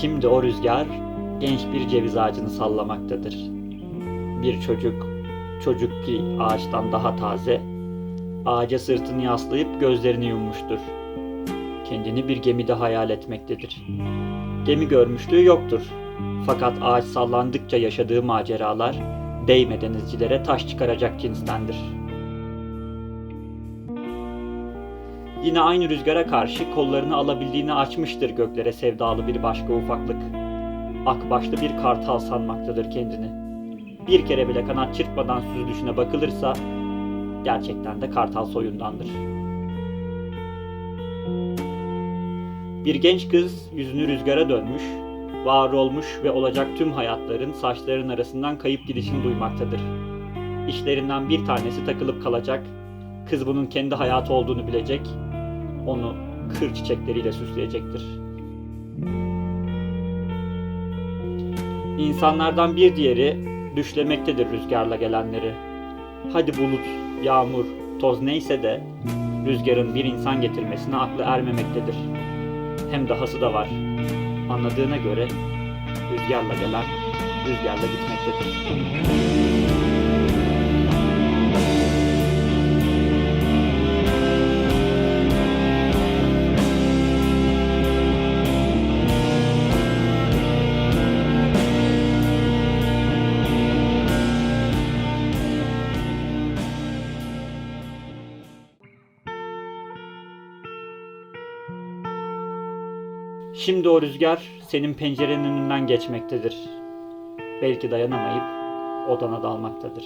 Şimdi o rüzgar genç bir ceviz ağacını sallamaktadır. Bir çocuk, çocuk ki ağaçtan daha taze, ağaca sırtını yaslayıp gözlerini yummuştur. Kendini bir gemide hayal etmektedir. Gemi görmüşlüğü yoktur. Fakat ağaç sallandıkça yaşadığı maceralar değme denizcilere taş çıkaracak cinstendir. Yine aynı rüzgara karşı kollarını alabildiğini açmıştır göklere sevdalı bir başka ufaklık. Akbaşlı bir kartal sanmaktadır kendini. Bir kere bile kanat çırpmadan süzülüşüne bakılırsa gerçekten de kartal soyundandır. Bir genç kız yüzünü rüzgara dönmüş, var olmuş ve olacak tüm hayatların saçların arasından kayıp gidişini duymaktadır. İşlerinden bir tanesi takılıp kalacak, kız bunun kendi hayatı olduğunu bilecek, onu kır çiçekleriyle süsleyecektir. İnsanlardan bir diğeri düşlemektedir rüzgarla gelenleri. Hadi bulut, yağmur, toz neyse de rüzgarın bir insan getirmesine aklı ermemektedir. Hem dahası da var. Anladığına göre rüzgarla gelen rüzgarla gitmektedir. Şimdi o rüzgar senin pencerenin önünden geçmektedir. Belki dayanamayıp odana dalmaktadır.